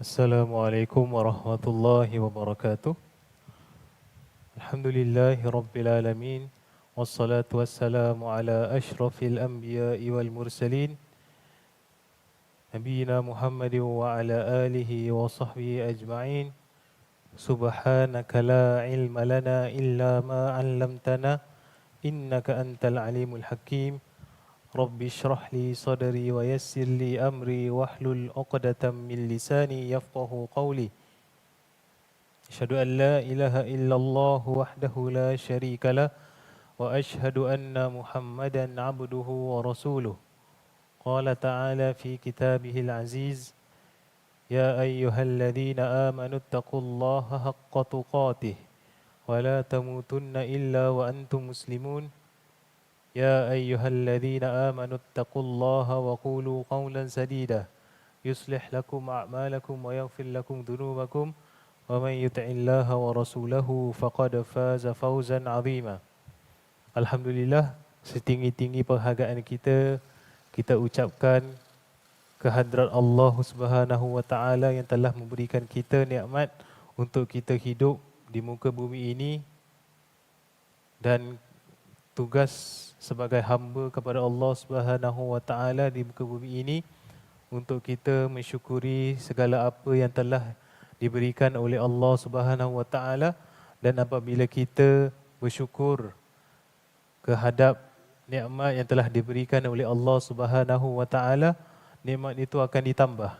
Assalamualaikum warahmatullahi wabarakatuh. Alhamdulillahi rabbil alamin. Wassalatu wassalamu ala ashrafil anbiya'i wal mursalin. Nabiina Muhammad wa ala alihi wa sahbihi ajma'in. Subhanaka la ilma lana illa ma 'allamtana innaka antal alimul hakim. رب اشرح لي صدري ويسر لي أمري واحلل عقدة من لساني يفقه قولي. أشهد أن لا إله إلا الله وحده لا شريك له وأشهد أن محمدا عبده ورسوله. قال تعالى في كتابه العزيز يا أيها الذين آمنوا اتقوا الله حق تقاته ولا تموتن إلا وأنتم مسلمون. يا أيها الذين آمنوا اتقوا الله وقولوا قولا سديدا يصلح لكم أعمالكم ويغفر لكم ذنوبكم ومن يطع الله ورسوله فقد فاز فوزا عظيما Alhamdulillah setinggi-tinggi penghargaan kita kita ucapkan kehadrat Allah Subhanahu wa taala yang telah memberikan kita nikmat untuk kita hidup di muka bumi ini dan tugas sebagai hamba kepada Allah Subhanahu wa taala di muka bumi ini untuk kita mensyukuri segala apa yang telah diberikan oleh Allah Subhanahu wa taala dan apabila kita bersyukur kehadap nikmat yang telah diberikan oleh Allah Subhanahu wa taala nikmat itu akan ditambah.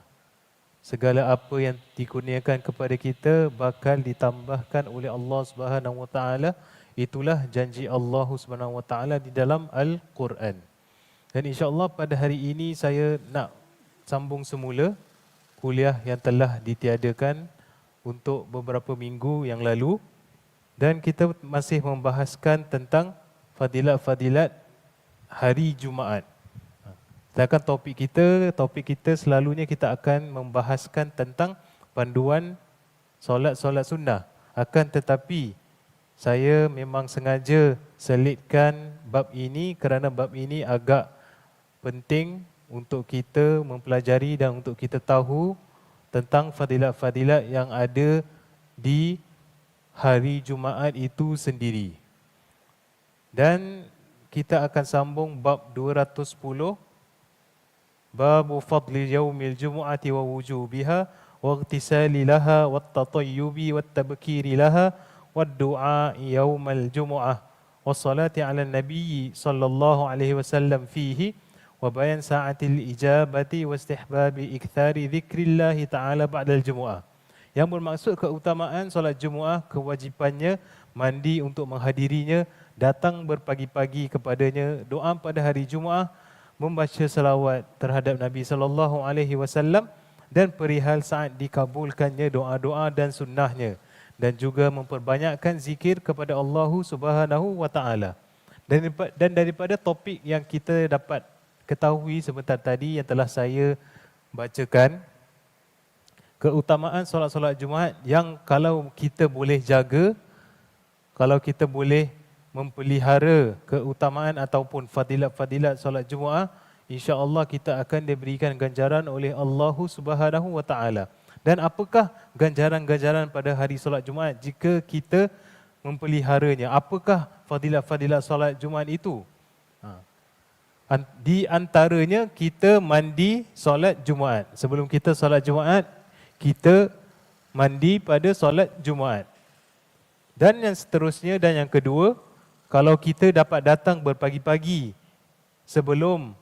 Segala apa yang dikurniakan kepada kita bakal ditambahkan oleh Allah Subhanahu wa taala Itulah janji Allah Subhanahu Wa Taala di dalam Al-Quran. Dan insya-Allah pada hari ini saya nak sambung semula kuliah yang telah ditiadakan untuk beberapa minggu yang lalu dan kita masih membahaskan tentang fadilat-fadilat hari Jumaat. Sedangkan topik kita, topik kita selalunya kita akan membahaskan tentang panduan solat-solat sunnah. Akan tetapi saya memang sengaja selitkan bab ini kerana bab ini agak penting untuk kita mempelajari dan untuk kita tahu tentang fadilat-fadilat yang ada di hari Jumaat itu sendiri. Dan kita akan sambung bab 210 bab fadli yaumil jumu'ati wa wujubiha wa ightisali laha wa tatayyubi wa tabkiri laha والدعاء يوم الجمعة والصلاة على النبي صلى الله عليه وسلم فيه وبيان ساعة الإجابة واستحباب إكثار ذكر الله تعالى بعد الجمعة yang bermaksud keutamaan solat Jumaat kewajipannya mandi untuk menghadirinya datang berpagi-pagi kepadanya doa pada hari Jumaat membaca selawat terhadap Nabi sallallahu alaihi wasallam dan perihal saat dikabulkannya doa-doa dan sunnahnya dan juga memperbanyakkan zikir kepada Allah Subhanahu wa taala. Dan dan daripada topik yang kita dapat ketahui sebentar tadi yang telah saya bacakan keutamaan solat-solat Jumaat yang kalau kita boleh jaga kalau kita boleh mempelihara keutamaan ataupun fadilat-fadilat solat Jumaat insya-Allah kita akan diberikan ganjaran oleh Allah Subhanahu wa taala. Dan apakah ganjaran-ganjaran pada hari solat Jumaat jika kita mempeliharanya? Apakah fadilat-fadilat solat Jumaat itu? Ha. Di antaranya kita mandi solat Jumaat. Sebelum kita solat Jumaat, kita mandi pada solat Jumaat. Dan yang seterusnya dan yang kedua, kalau kita dapat datang berpagi-pagi sebelum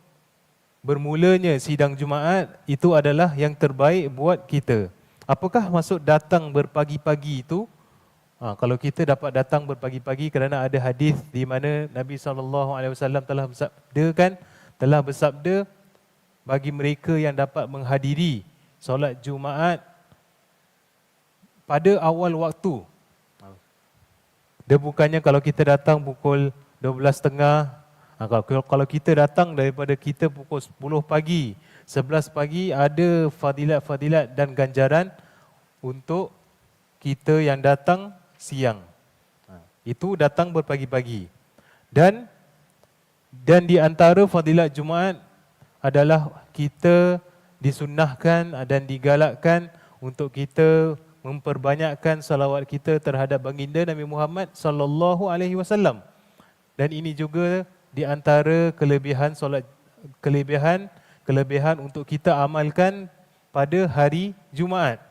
bermulanya sidang Jumaat itu adalah yang terbaik buat kita. Apakah maksud datang berpagi-pagi itu? Ha, kalau kita dapat datang berpagi-pagi kerana ada hadis di mana Nabi SAW telah bersabda kan, telah bersabda bagi mereka yang dapat menghadiri solat Jumaat pada awal waktu. Dia bukannya kalau kita datang pukul 12.30 Ha, kalau, kalau kita datang daripada kita pukul 10 pagi, 11 pagi ada fadilat-fadilat dan ganjaran untuk kita yang datang siang. Ha, itu datang berpagi-pagi. Dan dan di antara fadilat Jumaat adalah kita disunnahkan dan digalakkan untuk kita memperbanyakkan salawat kita terhadap baginda Nabi Muhammad sallallahu alaihi wasallam. Dan ini juga di antara kelebihan solat kelebihan kelebihan untuk kita amalkan pada hari Jumaat.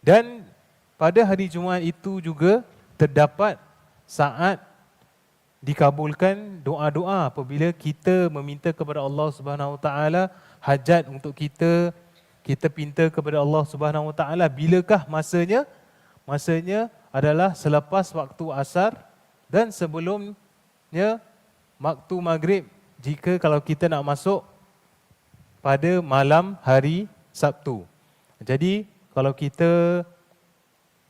Dan pada hari Jumaat itu juga terdapat saat dikabulkan doa-doa apabila kita meminta kepada Allah Subhanahu Wa Taala hajat untuk kita kita pinta kepada Allah Subhanahu Wa Taala bilakah masanya masanya adalah selepas waktu asar dan sebelumnya waktu maghrib jika kalau kita nak masuk pada malam hari Sabtu. Jadi kalau kita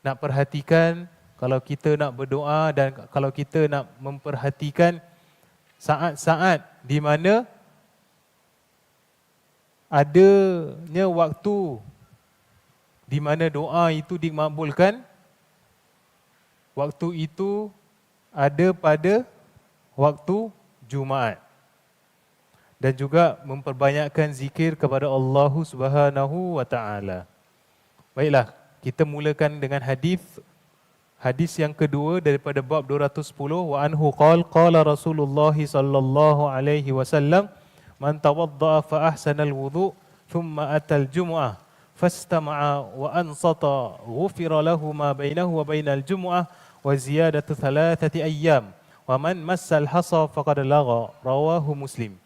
nak perhatikan kalau kita nak berdoa dan kalau kita nak memperhatikan saat-saat di mana adanya waktu di mana doa itu dimakbulkan waktu itu ada pada waktu Jumaat. Dan juga memperbanyakkan zikir kepada Allah Subhanahu wa taala. Baiklah, kita mulakan dengan hadis Hadis yang kedua daripada bab 210 wa anhu qal qala Rasulullah sallallahu alaihi wasallam man tawaddaa fa ahsana alwudu thumma ata aljum'ah fastama'a wa ansata ghufira lahu ma bainahu wa bainal jum'ah wa ziyadatu thalathati ayyam wa man massa alhasa faqad lagha rawahu muslim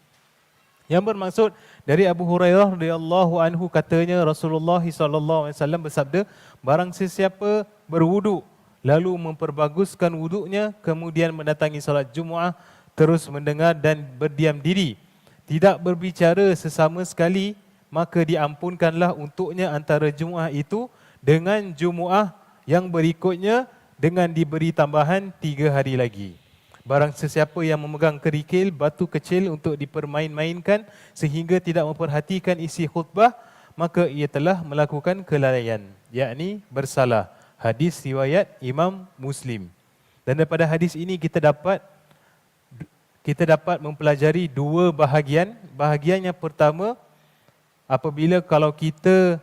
yang bermaksud dari Abu Hurairah radhiyallahu anhu katanya Rasulullah sallallahu alaihi wasallam bersabda barang sesiapa berwuduk lalu memperbaguskan wuduknya, kemudian mendatangi salat Jumaat, terus mendengar dan berdiam diri. Tidak berbicara sesama sekali, maka diampunkanlah untuknya antara Jumaat itu dengan Jumaat yang berikutnya dengan diberi tambahan tiga hari lagi. Barang sesiapa yang memegang kerikil batu kecil untuk dipermain-mainkan sehingga tidak memperhatikan isi khutbah, maka ia telah melakukan kelalaian, yakni bersalah hadis riwayat Imam Muslim. Dan daripada hadis ini kita dapat kita dapat mempelajari dua bahagian. Bahagian yang pertama apabila kalau kita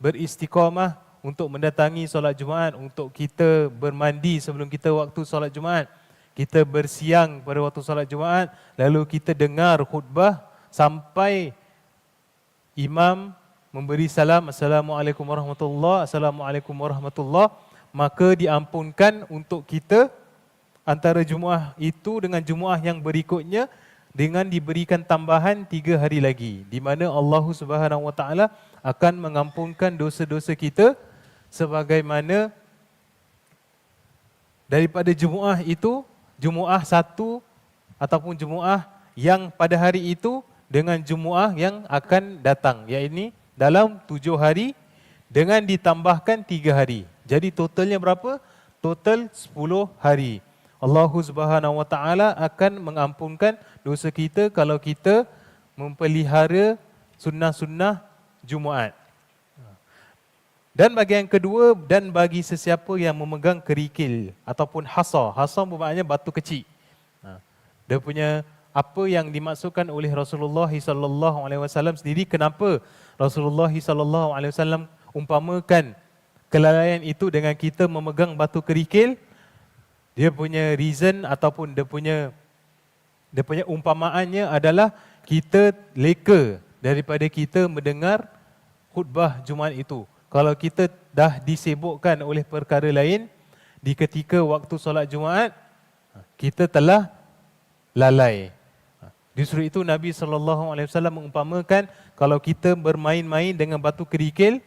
beristiqamah untuk mendatangi solat Jumaat, untuk kita bermandi sebelum kita waktu solat Jumaat, kita bersiang pada waktu solat Jumaat, lalu kita dengar khutbah sampai imam memberi salam Assalamualaikum warahmatullahi Assalamualaikum warahmatullahi maka diampunkan untuk kita antara Jumaat itu dengan Jumaat yang berikutnya dengan diberikan tambahan tiga hari lagi di mana Allah Subhanahu Wa Taala akan mengampunkan dosa-dosa kita sebagaimana daripada Jumaat itu Jumaat satu ataupun Jumaat yang pada hari itu dengan Jumaat yang akan datang iaitu dalam tujuh hari dengan ditambahkan tiga hari. Jadi totalnya berapa? Total sepuluh hari. Allah Subhanahu Wa Taala akan mengampunkan dosa kita kalau kita mempelihara sunnah-sunnah Jumaat. Dan bagi yang kedua dan bagi sesiapa yang memegang kerikil ataupun hasa. Hasa bermaknanya batu kecil. Ha. Dia punya apa yang dimaksudkan oleh Rasulullah sallallahu alaihi wasallam sendiri kenapa Rasulullah sallallahu alaihi wasallam umpamakan kelalaian itu dengan kita memegang batu kerikil dia punya reason ataupun dia punya dia punya umpamaannya adalah kita leka daripada kita mendengar khutbah Jumaat itu kalau kita dah disibukkan oleh perkara lain di ketika waktu solat Jumaat kita telah lalai Justru itu Nabi sallallahu alaihi wasallam mengumpamakan kalau kita bermain-main dengan batu kerikil,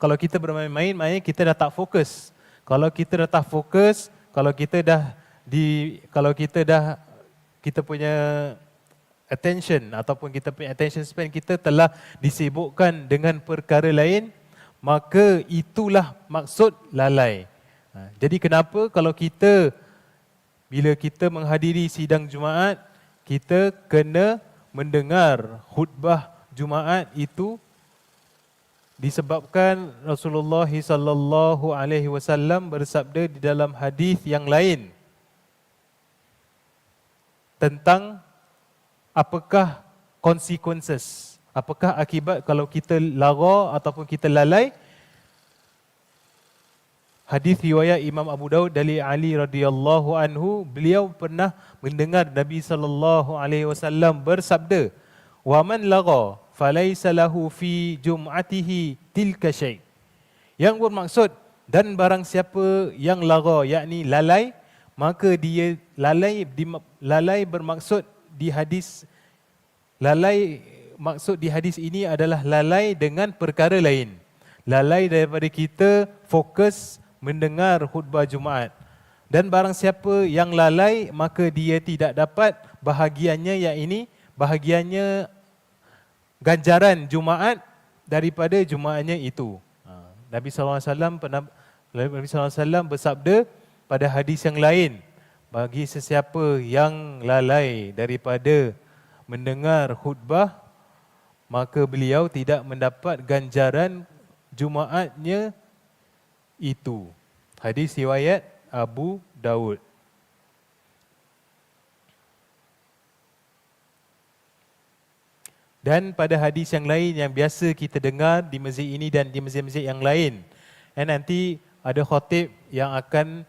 kalau kita bermain-main, maknanya kita dah tak fokus. Kalau kita dah tak fokus, kalau kita dah di kalau kita dah kita punya attention ataupun kita punya attention span kita telah disibukkan dengan perkara lain, maka itulah maksud lalai. Ha, jadi kenapa kalau kita bila kita menghadiri sidang Jumaat, kita kena mendengar khutbah Jumaat itu disebabkan Rasulullah sallallahu alaihi wasallam bersabda di dalam hadis yang lain tentang apakah consequences apakah akibat kalau kita lara ataupun kita lalai? Hadis riwayat Imam Abu Daud dari Ali radhiyallahu anhu beliau pernah mendengar Nabi sallallahu alaihi wasallam bersabda wa man lagha falaysa lahu fi jum'atihi tilka syai. Yang bermaksud dan barang siapa yang lara yakni lalai maka dia lalai di, lalai bermaksud di hadis lalai maksud di hadis ini adalah lalai dengan perkara lain lalai daripada kita fokus mendengar khutbah Jumaat. Dan barang siapa yang lalai maka dia tidak dapat bahagiannya yang ini bahagiannya ganjaran Jumaat daripada Jumaatnya itu. Ha, Nabi SAW pernah Nabi SAW bersabda pada hadis yang lain bagi sesiapa yang lalai daripada mendengar khutbah maka beliau tidak mendapat ganjaran Jumaatnya itu. Hadis riwayat Abu Daud. Dan pada hadis yang lain yang biasa kita dengar di masjid ini dan di masjid-masjid yang lain. Dan nanti ada khotib yang akan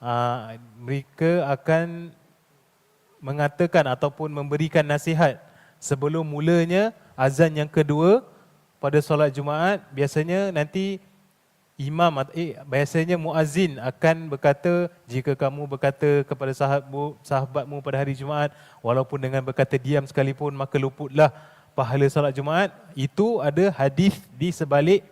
uh, mereka akan mengatakan ataupun memberikan nasihat sebelum mulanya azan yang kedua pada solat Jumaat biasanya nanti imam eh, biasanya muazin akan berkata jika kamu berkata kepada sahabatmu sahabatmu pada hari Jumaat walaupun dengan berkata diam sekalipun maka luputlah pahala solat Jumaat. Itu ada hadis di sebalik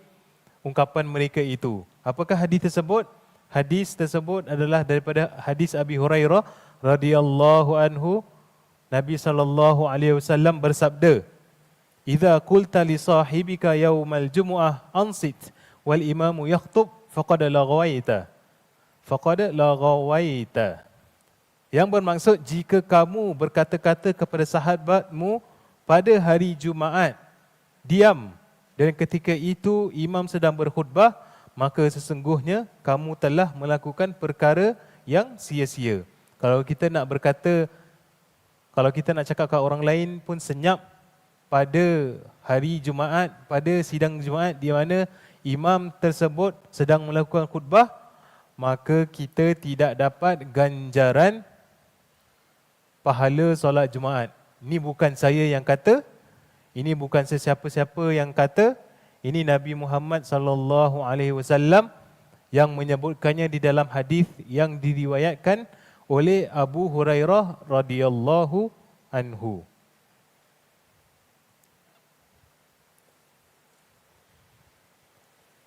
ungkapan mereka itu. Apakah hadis tersebut? Hadis tersebut adalah daripada hadis Abi Hurairah radhiyallahu anhu Nabi sallallahu alaihi wasallam bersabda Idza qulta li sahibika yaumal jumu'ah ansit. Wal imamu yakhutub faqad laghawaita faqad laghawaita yang bermaksud jika kamu berkata-kata kepada sahabatmu pada hari Jumaat diam. Dan ketika itu imam sedang berkhutbah maka sesungguhnya kamu telah melakukan perkara yang sia-sia. Kalau kita nak berkata kalau kita nak cakap ke orang lain pun senyap pada hari Jumaat pada sidang Jumaat di mana imam tersebut sedang melakukan khutbah maka kita tidak dapat ganjaran pahala solat Jumaat. Ini bukan saya yang kata, ini bukan sesiapa-siapa yang kata, ini Nabi Muhammad sallallahu alaihi wasallam yang menyebutkannya di dalam hadis yang diriwayatkan oleh Abu Hurairah radhiyallahu anhu.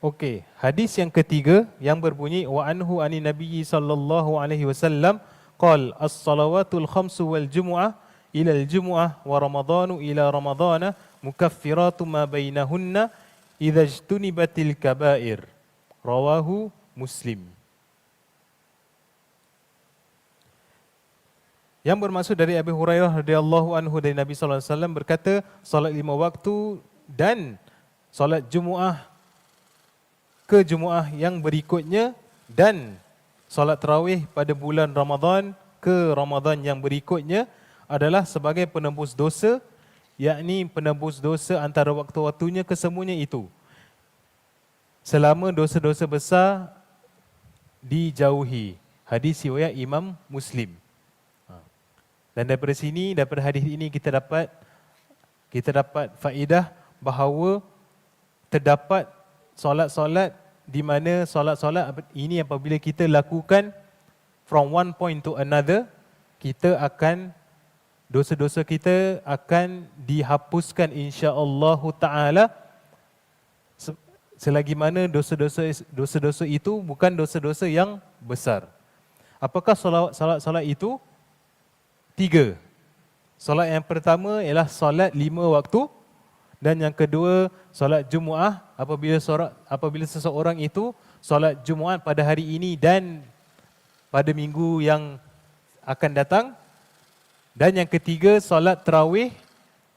Okey, hadis yang ketiga yang berbunyi wa anhu ani nabi sallallahu alaihi wasallam qal as-salawatul khamsu wal jumu'ah ila al-jumu'ah wa ramadhanu ila ramadhana mukaffiratu ma bainahunna idza ijtunibatil kaba'ir. Rawahu Muslim. Yang bermaksud dari Abu Hurairah radhiyallahu anhu dari Nabi sallallahu alaihi wasallam berkata salat lima waktu dan salat Jumaat ke Jumaah yang berikutnya dan solat tarawih pada bulan Ramadan ke Ramadan yang berikutnya adalah sebagai penembus dosa yakni penembus dosa antara waktu-waktunya kesemuanya itu. Selama dosa-dosa besar dijauhi. Hadis riwayat Imam Muslim. Ha. dan daripada sini daripada hadis ini kita dapat kita dapat faedah bahawa terdapat solat-solat di mana solat-solat ini apabila kita lakukan from one point to another, kita akan dosa-dosa kita akan dihapuskan insya-Allah taala selagi mana dosa-dosa dosa-dosa itu bukan dosa-dosa yang besar. Apakah solat-solat itu? Tiga. Solat yang pertama ialah solat lima waktu dan yang kedua solat Jumaat apabila solat apabila seseorang itu solat Jumaat pada hari ini dan pada minggu yang akan datang dan yang ketiga solat tarawih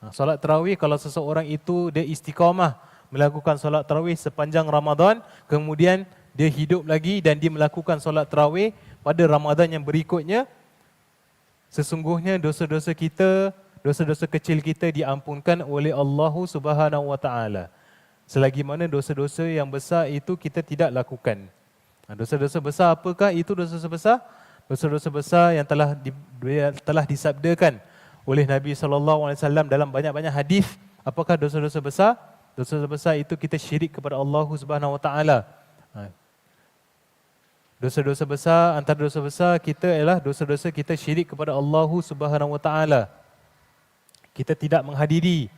ha, solat tarawih kalau seseorang itu dia istiqamah melakukan solat tarawih sepanjang Ramadan kemudian dia hidup lagi dan dia melakukan solat tarawih pada Ramadan yang berikutnya sesungguhnya dosa-dosa kita dosa-dosa kecil kita diampunkan oleh Allah Subhanahu wa taala. Selagi mana dosa-dosa yang besar itu kita tidak lakukan. Ha, dosa-dosa besar apakah itu dosa-dosa besar? Dosa-dosa besar yang telah di, telah disabdakan oleh Nabi sallallahu alaihi wasallam dalam banyak-banyak hadis. Apakah dosa-dosa besar? Dosa-dosa besar itu kita syirik kepada Allah Subhanahu wa taala. Ha. Dosa-dosa besar antara dosa besar kita ialah dosa-dosa kita syirik kepada Allah Subhanahu wa taala. Kita tidak menghadiri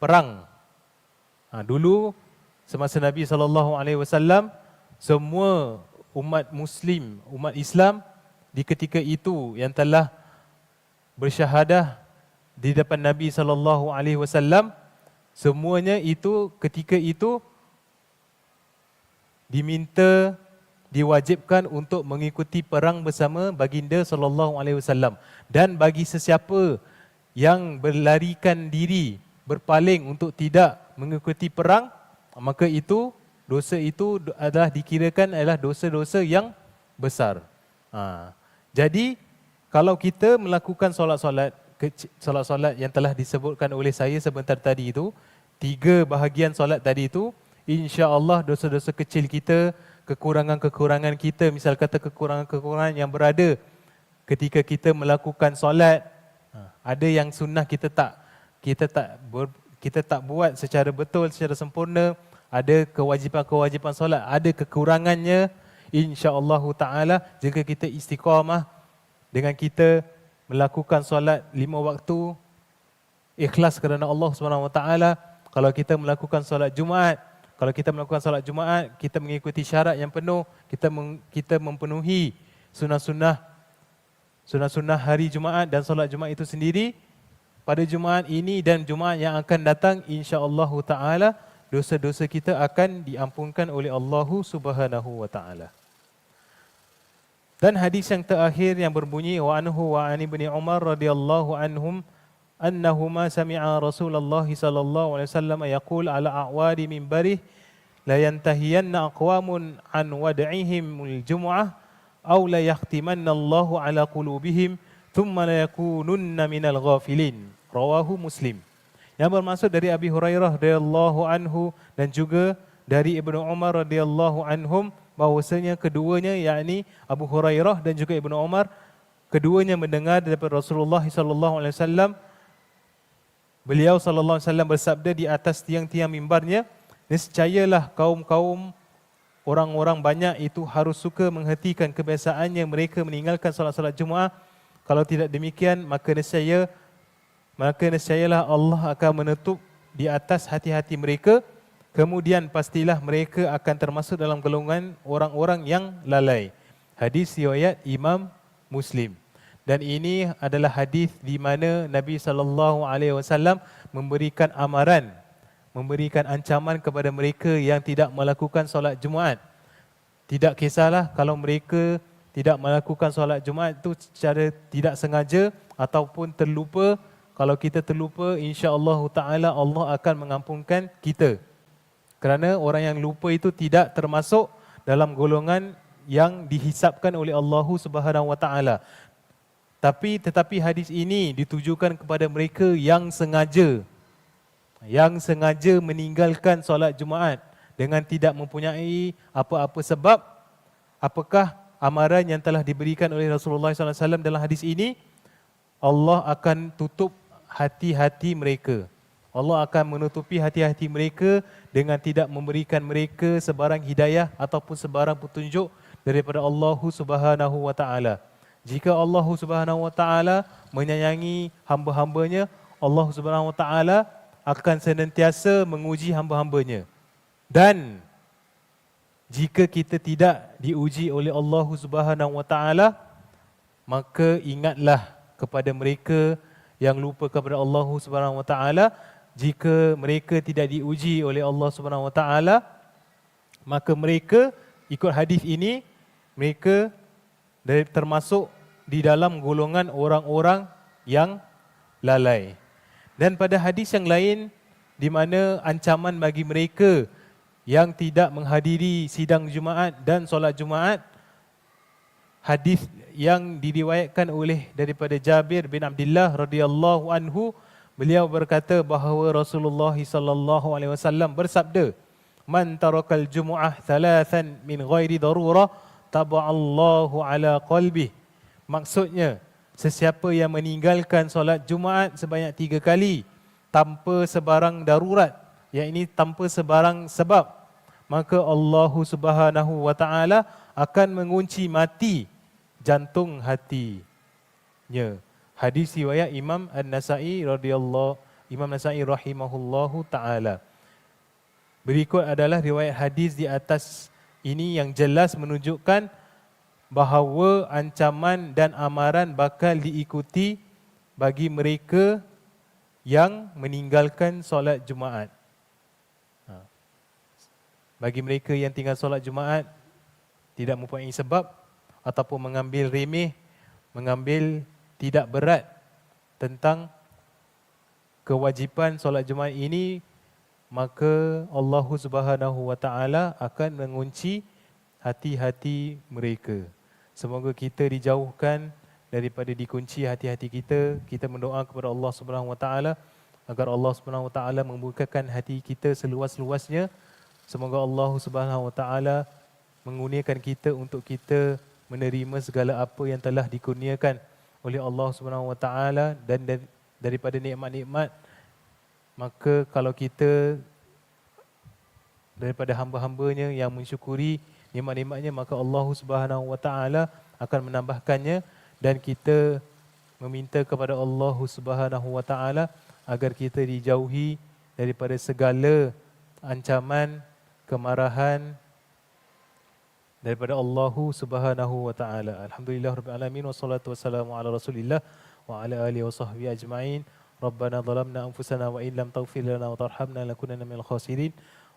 perang. Ha, dulu semasa Nabi sallallahu alaihi wasallam semua umat muslim, umat Islam di ketika itu yang telah bersyahadah di depan Nabi sallallahu alaihi wasallam semuanya itu ketika itu diminta diwajibkan untuk mengikuti perang bersama baginda sallallahu alaihi wasallam. Dan bagi sesiapa yang berlarikan diri berpaling untuk tidak mengikuti perang maka itu dosa itu adalah dikirakan adalah dosa-dosa yang besar. Ha. Jadi kalau kita melakukan solat-solat solat-solat yang telah disebutkan oleh saya sebentar tadi itu, tiga bahagian solat tadi itu, insya-Allah dosa-dosa kecil kita, kekurangan-kekurangan kita, misal kata kekurangan-kekurangan yang berada ketika kita melakukan solat, ha, ada yang sunnah kita tak kita tak ber, kita tak buat secara betul, secara sempurna, ada kewajipan-kewajipan solat, ada kekurangannya, insya-Allah taala jika kita istiqamah dengan kita melakukan solat lima waktu ikhlas kerana Allah Taala kalau kita melakukan solat Jumaat kalau kita melakukan solat Jumaat kita mengikuti syarat yang penuh kita kita mempenuhi sunnah-sunnah sunnah-sunnah hari Jumaat dan solat Jumaat itu sendiri pada Jumaat ini dan Jumaat yang akan datang insya-Allah taala dosa-dosa kita akan diampunkan oleh Allah Subhanahu wa taala. Dan hadis yang terakhir yang berbunyi wa anhu wa ani bin Umar radhiyallahu anhum annahuma sami'a Rasulullah sallallahu alaihi wasallam yaqul ala a'wadi minbarih la yantahiyanna aqwamun an wad'ihim al-jum'ah aw la yahtimanna Allah ala qulubihim thumma la yakununna minal ghafilin. Rawahu Muslim. Yang bermaksud dari Abi Hurairah radhiyallahu anhu dan juga dari Ibnu Umar radhiyallahu anhum bahwasanya keduanya yakni Abu Hurairah dan juga Ibnu Umar keduanya mendengar daripada Rasulullah sallallahu alaihi wasallam beliau sallallahu alaihi wasallam bersabda di atas tiang-tiang mimbarnya nescayalah kaum-kaum orang-orang banyak itu harus suka menghentikan kebiasaannya mereka meninggalkan solat-solat Jumaat kalau tidak demikian maka nescaya maka nescayalah Allah akan menutup di atas hati-hati mereka kemudian pastilah mereka akan termasuk dalam golongan orang-orang yang lalai. Hadis riwayat Imam Muslim. Dan ini adalah hadis di mana Nabi sallallahu alaihi wasallam memberikan amaran, memberikan ancaman kepada mereka yang tidak melakukan solat Jumaat. Tidak kisahlah kalau mereka tidak melakukan solat Jumaat itu secara tidak sengaja ataupun terlupa. Kalau kita terlupa, insya-Allah taala Allah akan mengampunkan kita kerana orang yang lupa itu tidak termasuk dalam golongan yang dihisapkan oleh Allah Subhanahu wa taala. Tapi tetapi hadis ini ditujukan kepada mereka yang sengaja yang sengaja meninggalkan solat Jumaat dengan tidak mempunyai apa-apa sebab apakah amaran yang telah diberikan oleh Rasulullah SAW dalam hadis ini Allah akan tutup hati-hati mereka Allah akan menutupi hati-hati mereka dengan tidak memberikan mereka sebarang hidayah ataupun sebarang petunjuk daripada Allah Subhanahu wa taala. Jika Allah Subhanahu wa taala menyayangi hamba-hambanya, Allah Subhanahu wa taala akan senantiasa menguji hamba-hambanya. Dan jika kita tidak diuji oleh Allah Subhanahu wa taala, maka ingatlah kepada mereka yang lupa kepada Allah Subhanahu wa taala. Jika mereka tidak diuji oleh Allah Subhanahu Wa Taala maka mereka ikut hadis ini mereka dari termasuk di dalam golongan orang-orang yang lalai. Dan pada hadis yang lain di mana ancaman bagi mereka yang tidak menghadiri sidang Jumaat dan solat Jumaat hadis yang diriwayatkan oleh daripada Jabir bin Abdullah radhiyallahu anhu Beliau berkata bahawa Rasulullah sallallahu alaihi wasallam bersabda, man tarakal jumu'ah thalathan min ghairi darurah taba'allahu ala qalbih. Maksudnya, sesiapa yang meninggalkan solat Jumaat sebanyak tiga kali tanpa sebarang darurat, yang ini tanpa sebarang sebab, maka Allah Subhanahu wa taala akan mengunci mati jantung hatinya. Hadis riwayat Imam An-Nasa'i radhiyallahu Imam Nasa'i rahimahullahu taala. Berikut adalah riwayat hadis di atas ini yang jelas menunjukkan bahawa ancaman dan amaran bakal diikuti bagi mereka yang meninggalkan solat Jumaat bagi mereka yang tinggal solat Jumaat tidak mempunyai sebab ataupun mengambil remeh, mengambil tidak berat tentang kewajipan solat Jumaat ini maka Allah Subhanahu wa taala akan mengunci hati-hati mereka. Semoga kita dijauhkan daripada dikunci hati-hati kita. Kita mendoa kepada Allah Subhanahu wa taala agar Allah Subhanahu wa taala membukakan hati kita seluas-luasnya Semoga Allah Subhanahu Wa Taala mengurniakan kita untuk kita menerima segala apa yang telah dikurniakan oleh Allah Subhanahu Wa Taala dan daripada nikmat-nikmat maka kalau kita daripada hamba-hambanya yang mensyukuri nikmat-nikmatnya maka Allah Subhanahu Wa Taala akan menambahkannya dan kita meminta kepada Allah Subhanahu Wa Taala agar kita dijauhi daripada segala ancaman kemarahan daripada Allah Subhanahu wa taala. Alhamdulillah rabbil alamin wassalatu wassalamu ala Rasulillah wa ala alihi wasahbihi ajmain. Rabbana zalamna anfusana wa in lam taghfir lana wa tarhamna lakunanna minal khasirin.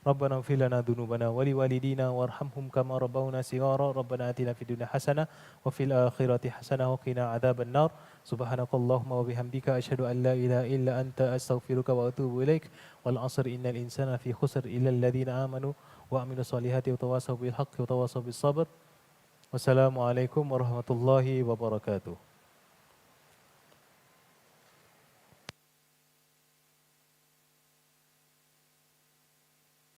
ربنا اغفر لنا ذنوبنا ولوالدينا وارحمهم كما ربونا صغارا ربنا اتنا في الدنيا حسنه وفي الاخره حسنه وقنا عذاب النار سبحانك اللهم وبحمدك أشهد أن لا إله إلا أنت أستغفرك وأتوب إليك. والعصر إن الإنسان في خسر إلا الذين آمنوا وأمنوا الصالحات وتواصوا بالحق وتواصوا بالصبر. والسلام عليكم ورحمة الله وبركاته.